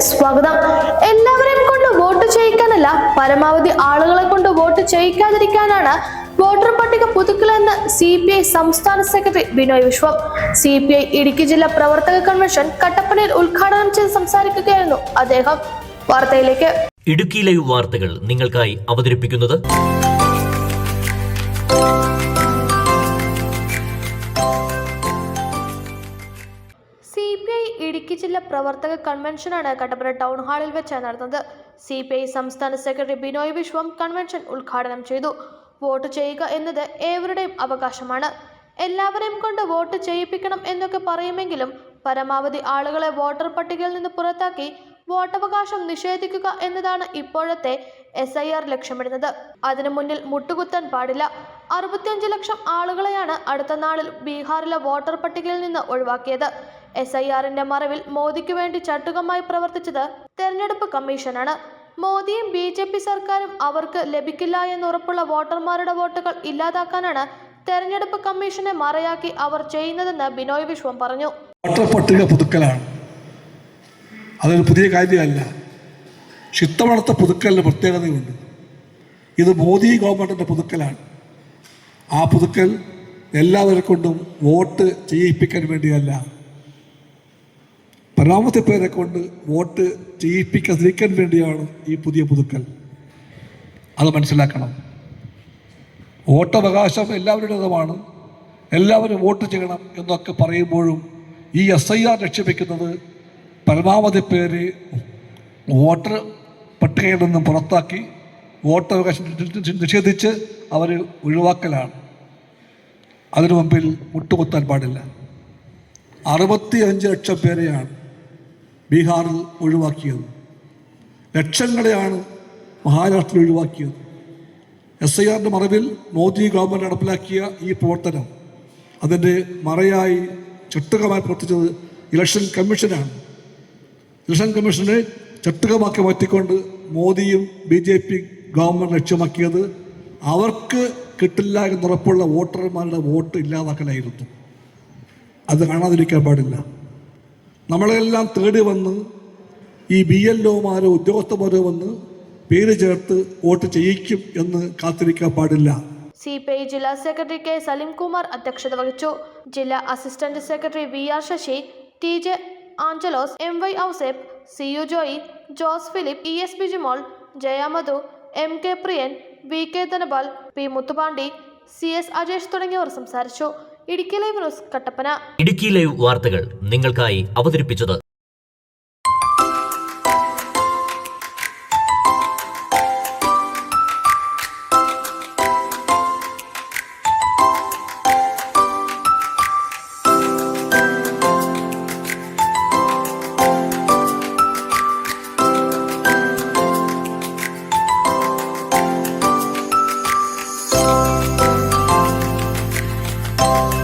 സ്വാഗതം. എല്ലാവരെയും കൊണ്ട് വോട്ട് ചെയ്യിക്കാനല്ല പരമാവധി ആളുകളെ കൊണ്ട് വോട്ട് ചെയ്യിക്കാതിരിക്കാനാണ് വോട്ടർ പട്ടിക പുതുക്കലെന്ന് സി പി ഐ സംസ്ഥാന secretary Binoy Viswam. C P I Idukki ജില്ലാ പ്രവർത്തക കൺവെൻഷൻ കട്ടപ്പനയിൽ ഉദ്ഘാടനം ചെയ്ത് സംസാരിക്കുകയായിരുന്നു അദ്ദേഹം. വാർത്തയിലേക്ക്. ഇടുക്കി ലൈവ് വാർത്തകൾ നിങ്ങൾക്കായി അവതരിപ്പിക്കുന്നത് സി പി ഐ ഇടുക്കി ജില്ലാ പ്രവർത്തക കൺവെൻഷനാണ് കട്ടപ്പന ടൗൺ ഹാളിൽ വെച്ച് നടന്നത് സി പി ഐ സംസ്ഥാന സെക്രട്ടറി ബിനോയ് വിശ്വം കൺവെൻഷൻ ഉദ്ഘാടനം ചെയ്തു. വോട്ട് ചെയ്യുക എന്നത് ഏവരുടെയും അവകാശമാണ്. എല്ലാവരെയും കൊണ്ട് വോട്ട് ചെയ്യിപ്പിക്കണം എന്നൊക്കെ പറയുമെങ്കിലും പരമാവധി ആളുകളെ വോട്ടർ പട്ടികയിൽ നിന്ന് പുറത്താക്കി വോട്ടവകാശം നിഷേധിക്കുക എന്നതാണ് ഇപ്പോഴത്തെ എസ് ഐ ആർ ലക്ഷ്യമിടുന്നത്. അതിനു മുന്നിൽ മുട്ടുകുത്താൻ പാടില്ല. അറുപത്തിയഞ്ച് ലക്ഷം ആളുകളെയാണ് അടുത്ത നാളിൽ ബീഹാറിലെ വോട്ടർ പട്ടികയിൽ നിന്ന് ഒഴിവാക്കിയത്. എസ് ഐ ആറിന്റെ മറവിൽ മോദിക്ക് വേണ്ടി ചട്ടുകമായി പ്രവർത്തിച്ചത് തെരഞ്ഞെടുപ്പ് കമ്മീഷനാണ്. മോദിയും ബി ജെ പി സർക്കാരും അവർക്ക് ലഭിക്കില്ല എന്നുറപ്പുള്ള വോട്ടർമാരുടെ വോട്ടുകൾ ഇല്ലാതാക്കാനാണ് തെരഞ്ഞെടുപ്പ് കമ്മീഷനെ മറയാക്കി അവർ ചെയ്യുന്നതെന്ന് ബിനോയ് വിശ്വം പറഞ്ഞു. വോട്ടർ പട്ടിക പുതുക്കലാണ്. അതൊരു പുതിയ കാര്യമല്ല. ഇത്തവണത്തെ പുതുക്കലിന് പ്രത്യേകതയുണ്ട്. ഇത് മോദി ഗവൺമെന്റിന്റെ പുതുക്കലാണ്. ആ പുതുക്കൽ എല്ലാവരെ കൊണ്ടും വോട്ട് ചെയ്യിപ്പിക്കാൻ വേണ്ടിയല്ല. പരമാവധി പേരെ കൊണ്ട് വോട്ട് ചെയ്യിപ്പിക്കാതിരിക്കാൻ വേണ്ടിയാണ് ഈ പുതിയ പുതുക്കൽ. അത് മനസ്സിലാക്കണം. വോട്ടവകാശം എല്ലാവരുടേതുമാണ്. എല്ലാവരും വോട്ട് ചെയ്യണം എന്നൊക്കെ പറയുമ്പോഴും ഈ എസ് ഐ ആർ ലക്ഷ്യം പരമാവധി പേര് വോട്ടർ പട്ടികയിൽ നിന്നും പുറത്താക്കി വോട്ടവകാശം നിഷേധിച്ച് അവർ ഒഴിവാക്കലാണ്. അതിനു മുമ്പിൽ മുട്ടുകുത്താൻ പാടില്ല. അറുപത്തി അഞ്ച് ലക്ഷം പേരെയാണ് ബീഹാറിൽ ഒഴിവാക്കിയത്. ലക്ഷങ്ങളെയാണ് മഹാരാഷ്ട്രയിൽ ഒഴിവാക്കിയത്. എസ് ഐ ആറിന്റെ മറവിൽ മോദി ഗവൺമെന്റ് നടപ്പിലാക്കിയ ഈ പ്രവർത്തനം അതിന്റെ മറയായി ചുട്ടുകമായി പ്രവർത്തിച്ചത് ഇലക്ഷൻ കമ്മീഷനാണ്. ഇലക്ഷൻ കമ്മീഷനെ ചട്ടുകമാക്കി മാറ്റിക്കൊണ്ട് മോദിയും ബി ജെ പി ഗവൺമെന്റ് ലക്ഷ്യമാക്കിയത് അവർക്ക് കിട്ടില്ല എന്നുറപ്പുള്ള വോട്ടർമാരുടെ വോട്ട് ഇല്ലാതാക്കലായിരുന്നു. അത് കാണാതിരിക്കാൻ പാടില്ല. നമ്മളെല്ലാം തേടി വന്ന് ഈ ബി എൽ ഒമാരോ ഉദ്യോഗസ്ഥന്മാരോ വന്ന് പേര് ചേർത്ത് വോട്ട് ചെയ്യിക്കും എന്ന് കാത്തിരിക്കാൻ പാടില്ല. സി പി ഐ ജില്ലാ സെക്രട്ടറി കെ സലീംകുമാർ അധ്യക്ഷത വഹിച്ചു. ജില്ലാ assistant secretary V R Sasi T J Angelose M Y Ouseppu C U Joy Jose Philip E S Bijimol Jayamadhu M K Priyan V K Dhanapal P Muthupandi C S Ajesh തുടങ്ങിയവർ സംസാരിച്ചു. Idukki live news Kattappana. Idukki live വാർത്തകൾ നിങ്ങൾക്കായി അവതരിപ്പിച്ചത് Oh,